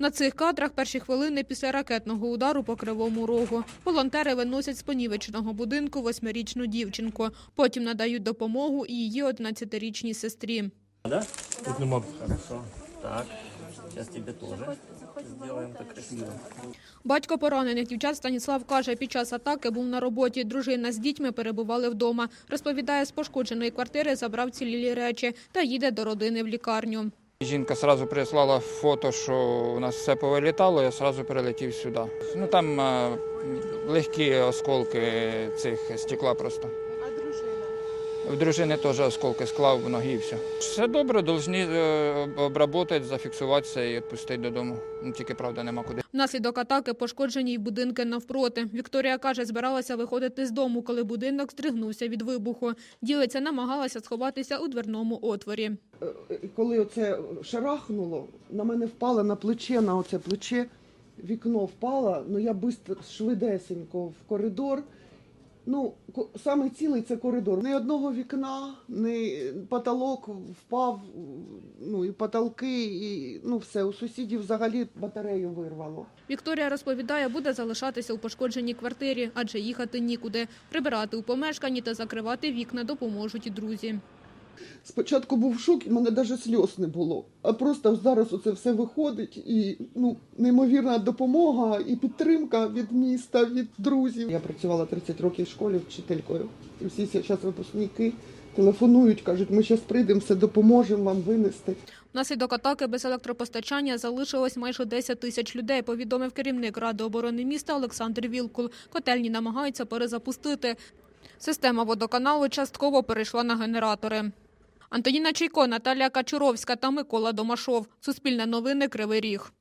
На цих кадрах перші хвилини після ракетного удару по кривому рогу. Волонтери виносять з понівеченого будинку восьмирічну дівчинку. Потім надають допомогу і її 11-річній сестрі. Да? Тут нема. Хорошо. Так. Тебе. Батько поранених дівчат Станіслав каже, під час атаки був на роботі. Дружина з дітьми перебували вдома. Розповідає, з пошкодженої квартири забрав цілілі речі та їде до родини в лікарню. Жінка одразу прислала фото, що у нас все повилітало, я одразу перелетів сюди. Ну там е, легкі осколки цих стекла просто. В дружини теж осколки склав в ноги і все. Все добре, повинні обработати, зафіксуватися і відпустити додому. Ну, тільки правда нема куди. Внаслідок атаки пошкоджені й будинки навпроти. Вікторія каже, збиралася виходити з дому, коли будинок здригнувся від вибуху. Ділиця намагалася сховатися у дверному отворі. Коли оце шарахнуло, на мене впало на плече, на оце плече, вікно впало, ну я швидесенько в коридор. Ну, саме цілий це коридор. Ні одного вікна, ні потолок впав, ну і потолки, і ну все, у сусідів взагалі батарею вирвало. Вікторія розповідає, буде залишатися у пошкодженій квартирі, адже їхати нікуди. Прибирати у помешканні та закривати вікна допоможуть і друзі. Спочатку був шок, і мене навіть сльоз не було. А просто зараз оце все виходить, і ну, неймовірна допомога і підтримка від міста, від друзів. Я працювала 30 років в школі вчителькою. І всі зараз випускники телефонують, кажуть, ми зараз прийдемо, все допоможемо вам винести. Внаслідок атаки без електропостачання залишилось майже 10 тисяч людей, повідомив керівник Ради оборони міста Олександр Вілкул. Котельні намагаються перезапустити. Система водоканалу частково перейшла на генератори. Антоніна Чайко, Наталія Качуровська та Микола Домашов. Суспільне новини Кривий Ріг.